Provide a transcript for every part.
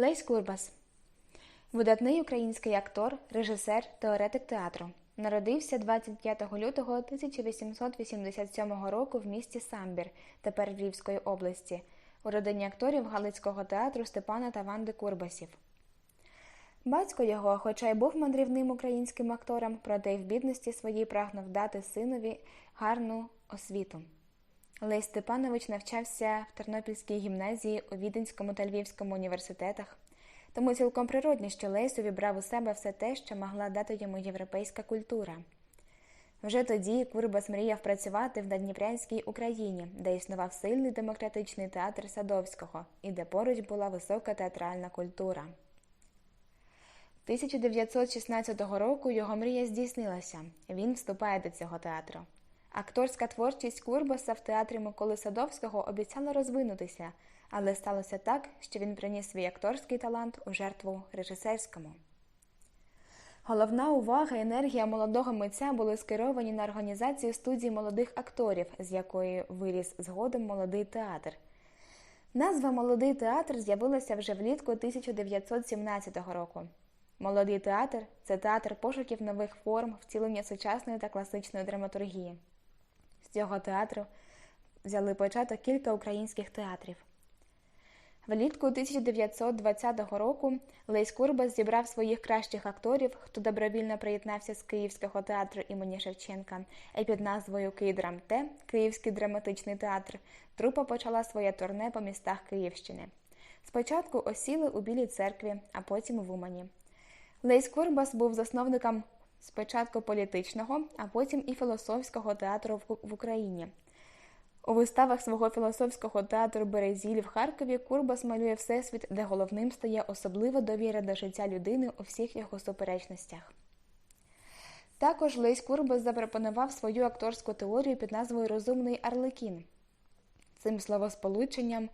Лесь Курбас видатний український актор, режисер, теоретик театру. Народився 25 лютого 1887 року в місті Самбір, тепер Львівської області, у родині акторів Галицького театру Степана та Ванди Курбасів. Батько його, хоча й був мандрівним українським актором, проте й в бідності своїй прагнув дати синові гарну освіту. Лесь Степанович навчався в Тернопільській гімназії у Віденському та Львівському університетах, тому цілком природно, що Лесь увібрав у себе все те, що могла дати йому європейська культура. Вже тоді Курбас мріяв працювати в Надніпрянській Україні, де існував сильний демократичний театр Садовського і де поруч була висока театральна культура. 1916 року його мрія здійснилася. Він вступає до цього театру. Акторська творчість Курбаса в театрі Миколи Садовського обіцяла розвинутися, але сталося так, що він приніс свій акторський талант у жертву режисерському. Головна увага і енергія молодого митця були скеровані на організацію студії молодих акторів, з якої виріс згодом молодий театр. Назва Молодий театр з'явилася вже влітку 1917 року. Молодий театр це театр пошуків нових форм, втілення сучасної та класичної драматургії. З цього театру взяли початок кілька українських театрів. Влітку 1920 року Лесь Курбас зібрав своїх кращих акторів, хто добровільно приєднався з Київського театру імені Шевченка, і під назвою Київдрамте Київський драматичний театр. Трупа почала своє турне по містах Київщини. Спочатку осіли у Білій церкві, а потім в Умані. Лесь Курбас був засновником спочатку політичного, а потім і філософського театру в Україні. У виставах свого філософського театру Березіль в Харкові Курбас малює всесвіт, де головним стає особлива довіра до життя людини у всіх його суперечностях. Також Лесь Курбас запропонував свою акторську теорію під назвою Розумний Арлекін. Цим словосполученням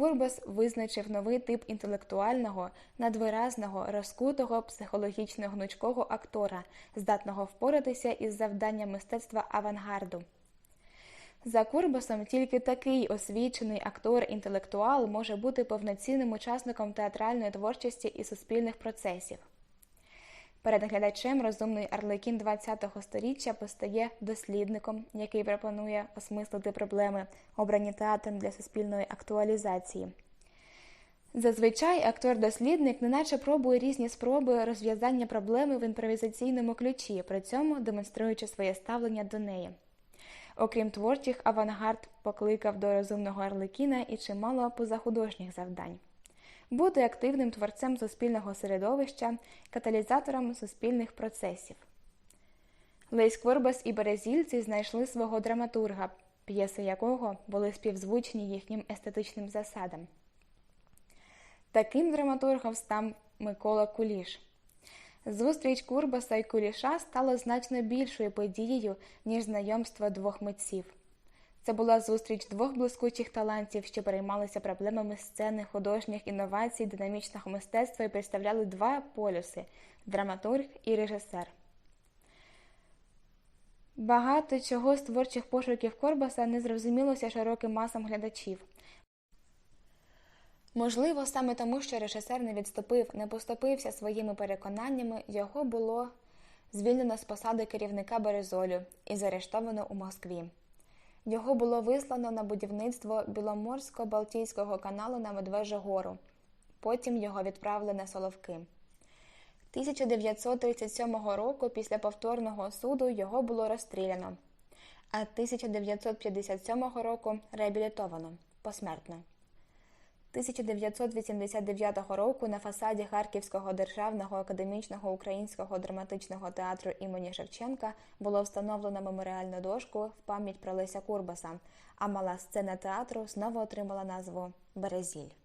Курбас визначив новий тип інтелектуального, надвиразного, розкутого, психологічно гнучкого актора, здатного впоратися із завданням мистецтва авангарду. За Курбасом тільки такий освічений актор-інтелектуал може бути повноцінним учасником театральної творчості і суспільних процесів. Перед глядачем розумний Арлекін ХХ століття постає дослідником, який пропонує осмислити проблеми, обрані театром для суспільної актуалізації. Зазвичай актор-дослідник неначе пробує різні спроби розв'язання проблеми в імпровізаційному ключі, при цьому демонструючи своє ставлення до неї. Окрім творчих, авангард покликав до розумного Арлекіна і чимало позахудожніх завдань. Бути активним творцем суспільного середовища, каталізатором суспільних процесів. Лейс Кворбас і Березільці знайшли свого драматурга, п'єси якого були співзвучні їхнім естетичним засадам. Таким драматургом став Микола Куліш. Зустріч Курбаса і Куліша стала значно більшою подією, ніж знайомство двох митців. Це була зустріч двох блискучих талантів, що переймалися проблемами сцени, художніх інновацій, динамічного мистецтва і представляли два полюси драматург і режисер. Багато чого з творчих пошуків Корбаса не зрозумілося широким масам глядачів. Можливо, саме тому, що режисер не відступив, не поступився своїми переконаннями, його було звільнено з посади керівника Березолю і заарештовано у Москві. Його було вислано на будівництво Біломорсько-Балтійського каналу на Медвежу гору. Потім його відправили на Соловки. 1937 року після повторного суду його було розстріляно, а 1957 року реабілітовано посмертно. 1989 року на фасаді Харківського державного академічного українського драматичного театру імені Шевченка було встановлено меморіальну дошку в пам'ять про Леся Курбаса, а мала сцена театру знову отримала назву Березіль.